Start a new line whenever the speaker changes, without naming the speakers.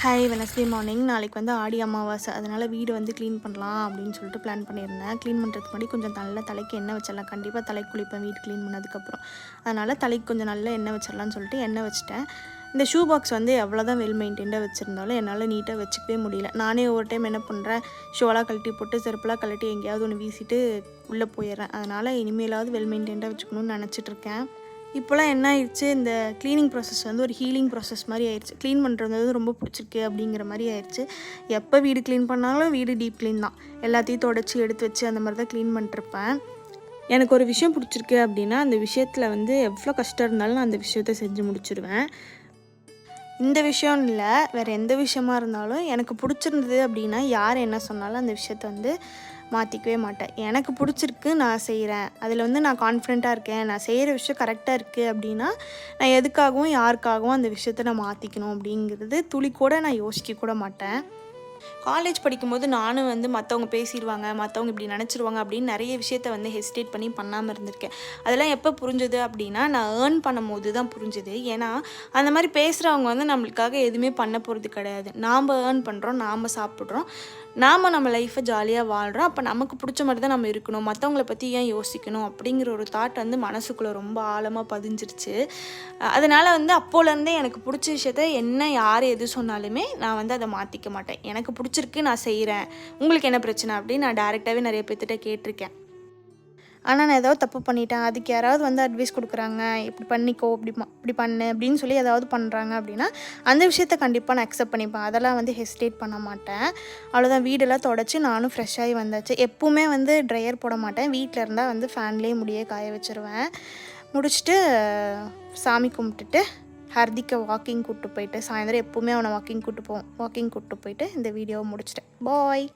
Hi Wednesday morning நாளைக்கு வந்து ஆடி அமாவாசை. அதனால் வீடு வந்து க்ளீன் பண்ணலாம் அப்படின்னு சொல்லிட்டு பிளான் பண்ணியிருந்தேன். க்ளீன் பண்ணுறதுக்கு முன்னாடி கொஞ்சம் நல்ல தலைக்கு எண்ணெய் வச்சிடலாம். கண்டிப்பாக தலைக்கு குளிப்பேன் வீடு க்ளீன் பண்ணதுக்கப்புறம். அதனால் தலைக்கு கொஞ்சம் நல்ல எண்ணெய் வச்சிடலாம்னு சொல்லிட்டு எண்ணெய் வச்சிட்டேன். இந்த ஷூ பாக்ஸ் வந்து எவ்வளோ தான் வெல் மெயின்டைண்டாக வச்சுருந்தாலும் என்னால் நீட்டாக வச்சுக்கவே முடியல. நானே ஒவ்வொரு டைம் என்ன பண்ணுறேன் ஷோலாக கழட்டி போட்டு செருப்பெல்லாம் கழட்டி எங்கேயாவது ஒன்று வீசிட்டு உள்ளே போயிடுறேன். அதனால் இனிமேலாவது வெல் மெயின்டைண்டாக வச்சுக்கணும்னு நினச்சிட்ருக்கேன் இப்போலாம் என்ன ஆயிடுச்சு? இந்த க்ளீனிங் ப்ராசஸ் வந்து ஒரு ஹீலிங் ப்ராசஸ் மாதிரி ஆயிடுச்சு. க்ளீன் பண்ணுறது வந்து ரொம்ப பிடிச்சிருக்கு அப்படிங்கிற மாதிரி ஆயிடுச்சு. எப்போ வீடு க்ளீன் பண்ணாலும் வீடு டீப் க்ளீன் தான். எல்லாத்தையும் தொடச்சி எடுத்து வச்சு அந்த மாதிரி தான் க்ளீன் பண்ணிட்டுருப்பேன். எனக்கு ஒரு விஷயம் பிடிச்சிருக்கு அப்படின்னா அந்த விஷயத்தில் வந்து எவ்வளோ கஷ்டம் இருந்தாலும் நான் அந்த விஷயத்த செஞ்சு முடிச்சிடுவேன் இந்த விஷயம் இல்லை வேறு எந்த விஷயமா இருந்தாலும் எனக்கு பிடிச்சிருந்தது அப்படின்னா யார் என்ன சொன்னாலும் அந்த விஷயத்த வந்து மாற்றிக்கவே மாட்டேன். எனக்கு பிடிச்சிருக்கு நான் செய்கிறேன் அதில் வந்து நான் கான்ஃபிடெண்ட்டாக இருக்கேன். நான் செய்கிற விஷயம் கரெக்டாக இருக்குது அப்படின்னா நான் எதுக்காகவும் யாருக்காகவும் அந்த விஷயத்த நான் மாற்றிக்கணும் அப்படிங்கிறது துளி கூட நான் யோசிக்க கூட மாட்டேன். காலேஜ் படிக்கும்போது நானும் வந்து மற்றவங்க பேசிடுவாங்க மற்றவங்க இப்படி நினச்சிருவாங்க அப்படின்னு நிறைய விஷயத்த வந்து ஹெசிடேட் பண்ணி பண்ணாமல் இருந்திருக்கேன். அதெல்லாம் எப்போ புரிஞ்சுது அப்படின்னா நான் ஏர்ன் பண்ணும்போது தான் புரிஞ்சுது. ஏன்னா அந்த மாதிரி பேசுகிறவங்க வந்து நம்மளுக்காக எதுவுமே பண்ண போகிறது கிடையாது. நாம் ஏர்ன் பண்ணுறோம் நாம் சாப்பிட்றோம். நாம் நம்ம லைஃப்பை ஜாலியாக வாழ்கிறோம் அப்போ நமக்கு பிடிச்ச மாதிரி தான் நம்ம இருக்கணும். மற்றவங்கள பற்றி ஏன் யோசிக்கணும்? அப்படிங்கிற ஒரு தாட் வந்து மனசுக்குள்ளே ரொம்ப ஆழமாக பதிஞ்சிருச்சு. அதனால் வந்து அப்போலேருந்தே எனக்கு பிடிச்ச விஷயத்த என்ன யார் எது சொன்னாலுமே நான் வந்து அதை மாற்றிக்க மாட்டேன். எனக்கு பிடிச்சிருக்கு நான் செய்கிறேன் உங்களுக்கு என்ன பிரச்சனை அப்படின்னு நான் டேரெக்டாகவே நிறைய பேர்த்திட்ட கேட்டிருக்கேன். ஆனால் நான் ஏதாவது தப்பு பண்ணிட்டேன். அதுக்கு யாராவது வந்து அட்வைஸ் கொடுக்குறாங்க. இப்படி பண்ணிக்கோ இப்படி இப்படி பண்ணு அப்படின்னு சொல்லி ஏதாவது பண்ணுறாங்க அப்படின்னா அந்த விஷயத்த கண்டிப்பாக நான் அக்செப்ட் பண்ணிப்பேன். அதெல்லாம் வந்து ஹெசிடேட் பண்ண மாட்டேன். அவ்வளோதான் வீடெல்லாம் தொடச்சி நானும் ஃப்ரெஷ்ஷாகி வந்தாச்சு. எப்போவுமே வந்து ட்ரையர் போட மாட்டேன். வீட்டில் இருந்தால் வந்து ஃபேன்லேயே முடியே காய வச்சிருவேன். முடிச்சுட்டு சாமி கும்பிட்டுட்டு ஹர்திக்கை வாக்கிங் கூப்பிட்டு போயிட்டு சாயந்தரம் எப்போவுமே அவனை வாக்கிங் கூப்பிட்டு போவோம் வாக்கிங் கூப்பிட்டு போயிட்டு இந்த வீடியோவை முடிச்சிட்டேன். பாய்